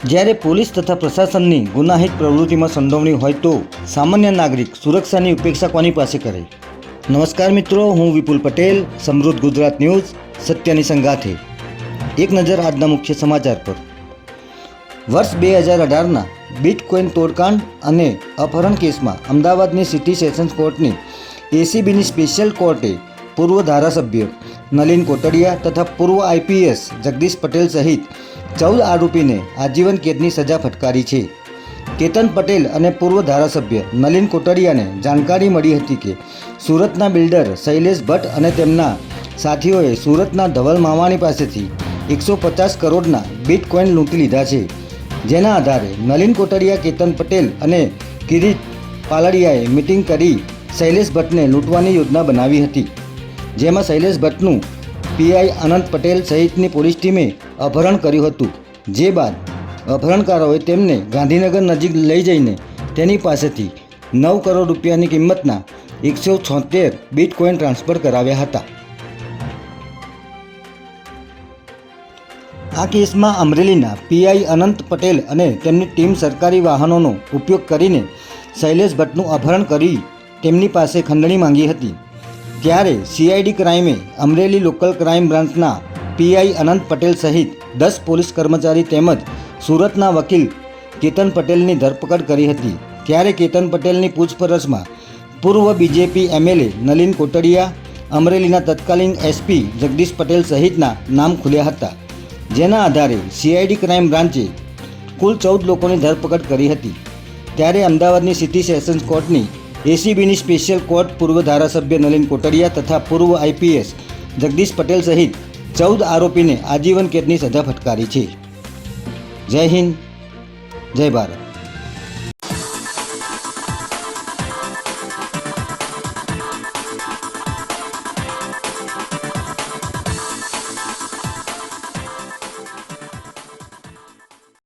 જ્યારે પોલીસ તથા પ્રશાસનની ગુનાહિત પ્રવૃત્તિમાં સંડોવણી હોય તો સામાન્ય નાગરિક સુરક્ષાની ઉપેક્ષા કોની પાસે કરે? નમસ્કાર મિત્રો, હું વિપુલ પટેલ, સમૃદ્ધ ગુજરાત ન્યૂઝ, સત્યની સંગાથે. એક નજર આજના મુખ્ય સમાચાર પર. વર્ષ બે હજાર અઢારના બિટકોઇન તોડકાંડ અને અપહરણ કેસમાં અમદાવાદની સિટી સેશન્સ કોર્ટની એસીબીની સ્પેશિયલ કોર્ટે પૂર્વ ધારાસભ્ય નલિન કોટડિયા તથા પૂર્વ આઈપીએસ જગદીશ પટેલ સહિત ચૌદ આરોપીને આજીવન કેદની સજા ફટકારી છે. કેતન પટેલ અને પૂર્વ ધારાસભ્ય નલિન કોટડિયાને જાણકારી મળી હતી કે સુરતના બિલ્ડર શૈલેષ ભટ્ટ અને તેમના સાથીઓએ સુરતના ધવલ માવાણી પાસેથી એકસો પચાસ કરોડના બિટકોઇન લૂંટી લીધા છે. જેના આધારે નલિન કોટડિયા, કેતન પટેલ અને કિરીટ પાલડિયાએ મિટિંગ કરી શૈલેષ ભટ્ટને લૂંટવાની યોજના બનાવી હતી. જેમાં શૈલેષ ભટ્ટનું પીઆઈ અનંત પટેલ સહિતની પોલીસ ટીમે અપહરણ કર્યું હતું. જે બાદ અપહરણકારોએ તેમને ગાંધીનગર નજીક લઈ જઈને તેની પાસેથી નવ કરોડ રૂપિયાની કિંમતના એકસો છોતેર બિટકોઇન ટ્રાન્સફર કરાવ્યા હતા. આ કેસમાં અમરેલીના પીઆઈ અનંત પટેલ અને તેમની ટીમ સરકારી વાહનોનો ઉપયોગ કરીને શૈલેષ ભટ્ટનું અપહરણ કરી તેમની પાસે ખંડણી માંગી હતી. ત્યારે સીઆઈડી ક્રાઇમે અમરેલી લોકલ ક્રાઇમ બ્રાન્ચના પીઆઈ અનંત પટેલ સહિત દસ પોલીસ કર્મચારી તેમજ સુરતના વકીલ કેતન પટેલની ધરપકડ કરી હતી. ત્યારે કેતન પટેલની પૂછપરછમાં પૂર્વ બીજેપી એમએલએ નલિન કોટડિયા, અમરેલીના તત્કાલીન એસપી જગદીશ પટેલ સહિતના નામ ખુલ્યા હતા, જેના આધારે સીઆઈડી ક્રાઇમ બ્રાન્ચે કુલ ચૌદ લોકોની ધરપકડ કરી હતી. ત્યારે અમદાવાદની સિટી સેશન્સ કોર્ટની એસીબીની સ્પેશિયલ કોર્ટ પૂર્વ ધારાસભ્ય નલિન કોટડિયા તથા પૂર્વ આઈપીએસ જગદીશ પટેલ સહિત ચૌદ આરોપીને આજીવન કેદની સજા ફટકારી છે. જય હિન્દ જય ભારત.